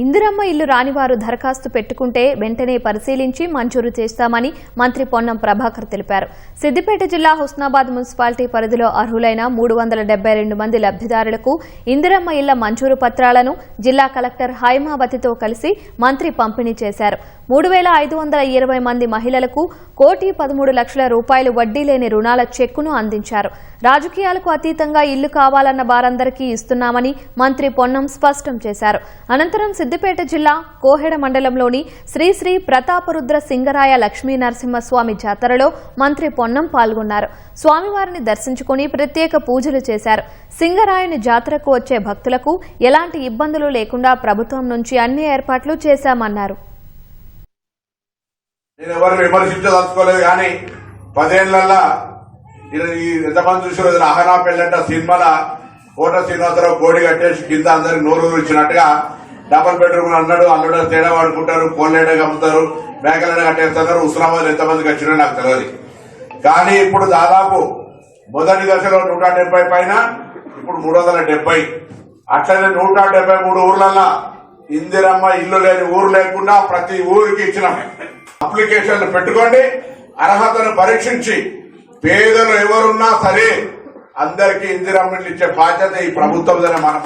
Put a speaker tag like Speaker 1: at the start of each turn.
Speaker 1: ఇందిరమ్మ ఇల్లు రానివారు దరఖాస్తు పెట్టుకుంటే వెంటనే పరిశీలించి మంజూరు చేస్తామని మంత్రి పొన్నం ప్రభాకర్ తెలిపారు. సిద్దిపేట జిల్లా హుస్నాబాద్ మున్సిపాలిటీ పరిధిలో అర్హులైన మూడు వందల రెండు మంది లబ్దిదారులకు ఇందిరమ్మ ఇళ్ళ మంజూరు పత్రాలను జిల్లా కలెక్టర్ హైమావతితో కలిసి మంత్రి పంపిణీ చేశారు. మూడు వేల ఐదు వందల ఇరవై మంది మహిళలకు కోటి పదమూడు లక్షల రూపాయలు వడ్డీ లేని రుణాల చెక్కును అందించారు. రాజకీయాలకు అతీతంగా ఇల్లు కావాలన్న వారందరికీ ఇస్తున్నామని మంత్రి పొన్నం స్పష్టం చేశారు. అనంతరం సిద్దిపేట జిల్లా కోహెడ మండలంలోని శ్రీ శ్రీ ప్రతాపరుద్ర సింగరాయ లక్ష్మీ నరసింహస్వామి జాతరలో మంత్రి పొన్నం పాల్గొన్నారు. స్వామివారిని దర్శించుకుని ప్రత్యేక పూజలు చేశారు. సింగరాయని జాతరకు వచ్చే భక్తులకు ఎలాంటి ఇబ్బందులు లేకుండా ప్రభుత్వం నుంచి అన్ని ఏర్పాట్లు చేశామన్నారు.
Speaker 2: ఎంతమంది చూసారు అహనా పెళ్ళంట సినిమాల కోట శ్రీనివాసరావు కోడి కట్టేసి కింద అందరికి నోరు ఇచ్చినట్టుగా డబల్ బెడ్రూమ్ అన్నాడు అల్లుడు తేడా వాడుకుంటారు కోళ్ళేడ అమ్ముతారు మేకలైన కట్టేస్తున్నారు ఉస్లామాబాద్ ఎంతమందికి వచ్చినా నాకు తెలియదు కానీ ఇప్పుడు దాదాపు మొదటి దశలో నూట డెబ్బై పైన ఇప్పుడు మూడు వందల డెబ్బై. అట్లనే నూట డెబ్బై మూడు ఊర్లల్లా ఇందిరమ్మ ఇల్లు లేని ఊరు లేకుండా ప్రతి ఊరికి ఇచ్చిన అప్లికేషన్లు పెట్టుకోండి అర్హతను పరీక్షించి. పేదలు ఎవరున్నా సరే అందరికీ ఇందిరమ్మ ఇచ్చే బాధ్యత ఈ ప్రభుత్వం మనం